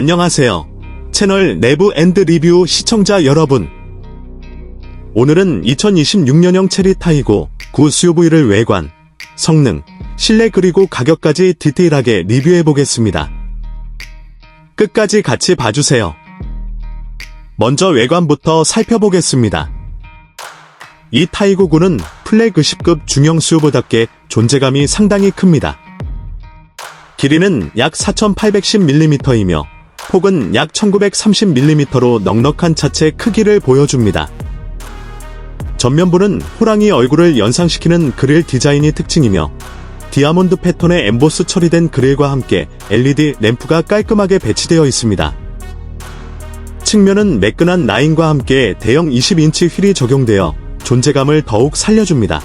안녕하세요. 채널 내부 앤드 리뷰 시청자 여러분. 오늘은 2026년형 체리 타이고 9 SUV를 외관, 성능, 실내 그리고 가격까지 디테일하게 리뷰해 보겠습니다. 끝까지 같이 봐주세요. 먼저 외관부터 살펴보겠습니다. 이 타이고 9는 플래그십급 중형 SUV답게 존재감이 상당히 큽니다. 길이는 약 4810mm이며 폭은 약 1930mm로 넉넉한 차체 크기를 보여줍니다. 전면부는 호랑이 얼굴을 연상시키는 그릴 디자인이 특징이며 디아몬드 패턴의 엠보스 처리된 그릴과 함께 LED 램프가 깔끔하게 배치되어 있습니다. 측면은 매끈한 라인과 함께 대형 20인치 휠이 적용되어 존재감을 더욱 살려줍니다.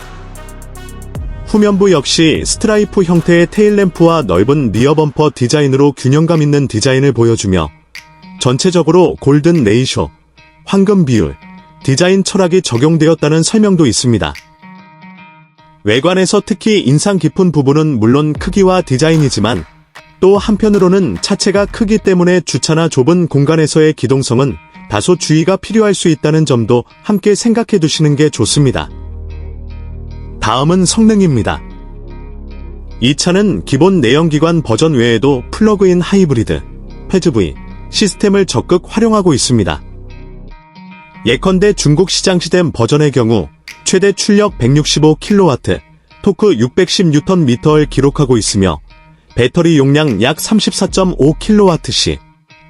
후면부 역시 스트라이프 형태의 테일램프와 넓은 리어 범퍼 디자인으로 균형감 있는 디자인을 보여주며 전체적으로 골든 레이쇼, 황금 비율, 디자인 철학이 적용되었다는 설명도 있습니다. 외관에서 특히 인상 깊은 부분은 물론 크기와 디자인이지만 또 한편으로는 차체가 크기 때문에 주차나 좁은 공간에서의 기동성은 다소 주의가 필요할 수 있다는 점도 함께 생각해 두시는 게 좋습니다. 다음은 성능입니다. 이 차는 기본 내연기관 버전 외에도 플러그인 하이브리드, 패즈V 시스템을 적극 활용하고 있습니다. 예컨대 중국 시장 시댐 버전의 경우 최대 출력 165kW, 토크 610Nm를 기록하고 있으며 배터리 용량 약 34.5kWh,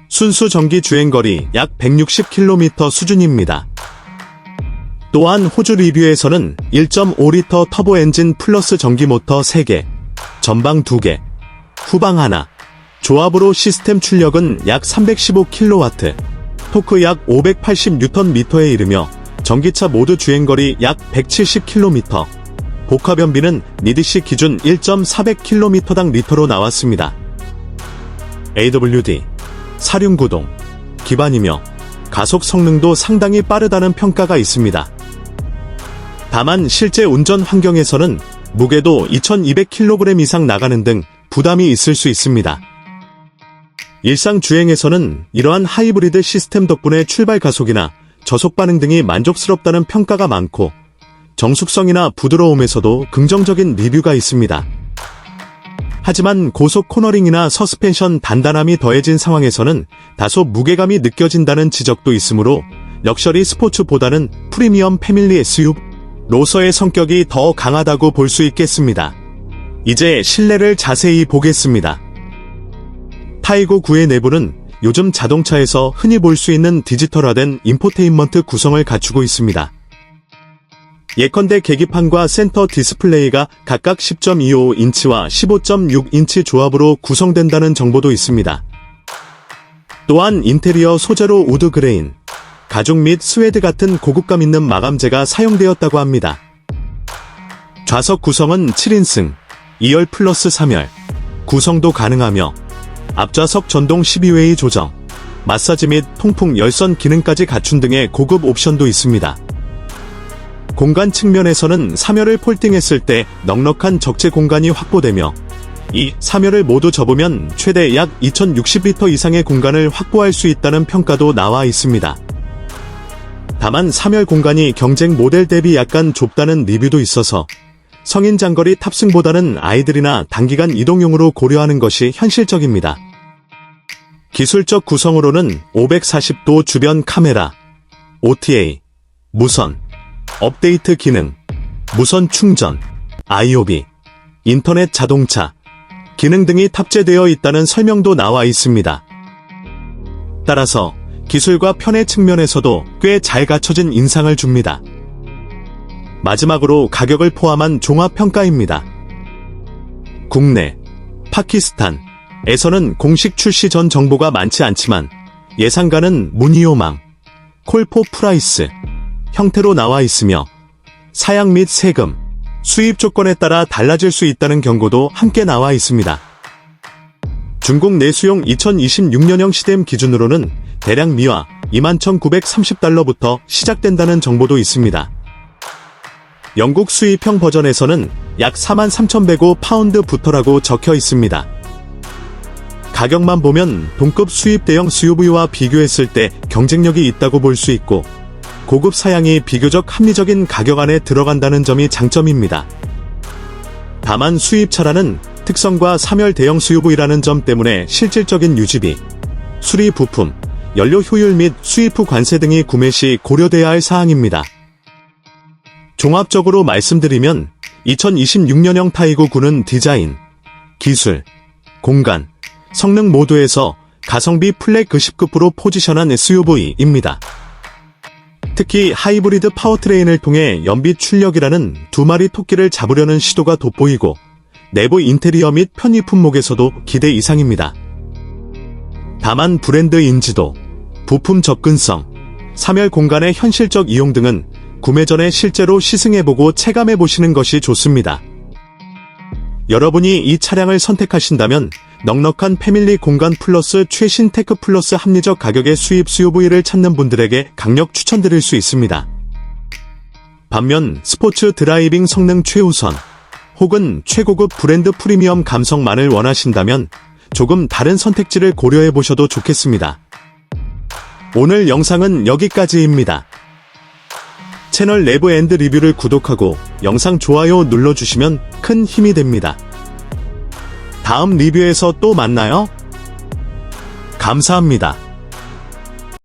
순수 전기 주행거리 약 160km 수준입니다. 또한 호주 리뷰에서는 1.5리터 터보 엔진 플러스 전기 모터 3개, 전방 2개, 후방 하나, 조합으로 시스템 출력은 약 315kW, 토크 약 580Nm에 이르며 전기차 모두 주행거리 약 170km, 복합연비는 니드시 기준 1.400km당 리터로 나왔습니다. AWD, 사륜구동, 기반이며 가속 성능도 상당히 빠르다는 평가가 있습니다. 다만 실제 운전 환경에서는 무게도 2200kg 이상 나가는 등 부담이 있을 수 있습니다. 일상 주행에서는 이러한 하이브리드 시스템 덕분에 출발 가속이나 저속 반응 등이 만족스럽다는 평가가 많고 정숙성이나 부드러움에서도 긍정적인 리뷰가 있습니다. 하지만 고속 코너링이나 서스펜션 단단함이 더해진 상황에서는 다소 무게감이 느껴진다는 지적도 있으므로 럭셔리 스포츠보다는 프리미엄 패밀리 SUV 로서의 성격이 더 강하다고 볼 수 있겠습니다. 이제 실내를 자세히 보겠습니다. 타이고 9의 내부는 요즘 자동차에서 흔히 볼 수 있는 디지털화된 인포테인먼트 구성을 갖추고 있습니다. 예컨대 계기판과 센터 디스플레이가 각각 10.25인치와 15.6인치 조합으로 구성된다는 정보도 있습니다. 또한 인테리어 소재로 우드 그레인, 가죽 및 스웨드 같은 고급감 있는 마감재가 사용되었다고 합니다. 좌석 구성은 7인승, 2열 플러스 3열, 구성도 가능하며 앞좌석 전동 12웨이 조정, 마사지 및 통풍 열선 기능까지 갖춘 등의 고급 옵션도 있습니다. 공간 측면에서는 3열을 폴딩했을 때 넉넉한 적재 공간이 확보되며 이 3열을 모두 접으면 최대 약 2060리터 이상의 공간을 확보할 수 있다는 평가도 나와 있습니다. 다만 3열 공간이 경쟁 모델 대비 약간 좁다는 리뷰도 있어서 성인 장거리 탑승보다는 아이들이나 단기간 이동용으로 고려하는 것이 현실적입니다. 기술적 구성으로는 540도 주변 카메라, OTA, 무선, 업데이트 기능, 무선 충전, IOB, 인터넷 자동차, 기능 등이 탑재되어 있다는 설명도 나와 있습니다. 따라서 기술과 편의 측면에서도 꽤 잘 갖춰진 인상을 줍니다. 마지막으로 가격을 포함한 종합평가입니다. 국내, 파키스탄에서는 공식 출시 전 정보가 많지 않지만 예상가는 무니오망, 콜포 프라이스 형태로 나와 있으며 사양 및 세금, 수입 조건에 따라 달라질 수 있다는 경고도 함께 나와 있습니다. 중국 내수용 2026년형 시댐 기준으로는 대략 미화 21,930달러부터 시작된다는 정보도 있습니다. 영국 수입형 버전에서는 약 43,105 파운드 부터라고 적혀 있습니다. 가격만 보면 동급 수입 대형 SUV와 비교했을 때 경쟁력이 있다고 볼 수 있고 고급 사양이 비교적 합리적인 가격 안에 들어간다는 점이 장점입니다. 다만 수입 차라는 특성과 사멸 대형 SUV라는 점 때문에 실질적인 유지비, 수리 부품, 연료 효율 및 수입 후 관세 등이 구매 시 고려돼야 할 사항입니다. 종합적으로 말씀드리면 2026년형 타이거 9는 디자인, 기술, 공간, 성능 모두에서 가성비 플랫 급식급으로 포지션한 SUV입니다. 특히 하이브리드 파워트레인을 통해 연비 출력이라는 두 마리 토끼를 잡으려는 시도가 돋보이고 내부 인테리어 및 편의 품목에서도 기대 이상입니다. 다만 브랜드 인지도, 부품 접근성, 사멸 공간의 현실적 이용 등은 구매 전에 실제로 시승해보고 체감해보시는 것이 좋습니다. 여러분이 이 차량을 선택하신다면 넉넉한 패밀리 공간 플러스 최신 테크 플러스 합리적 가격의 수입 SUV를 찾는 분들에게 강력 추천드릴 수 있습니다. 반면 스포츠 드라이빙 성능 최우선 혹은 최고급 브랜드 프리미엄 감성만을 원하신다면 조금 다른 선택지를 고려해 보셔도 좋겠습니다. 오늘 영상은 여기까지입니다. 채널 내부 앤드 리뷰를 구독하고 영상 좋아요 눌러주시면 큰 힘이 됩니다. 다음 리뷰에서 또 만나요. 감사합니다.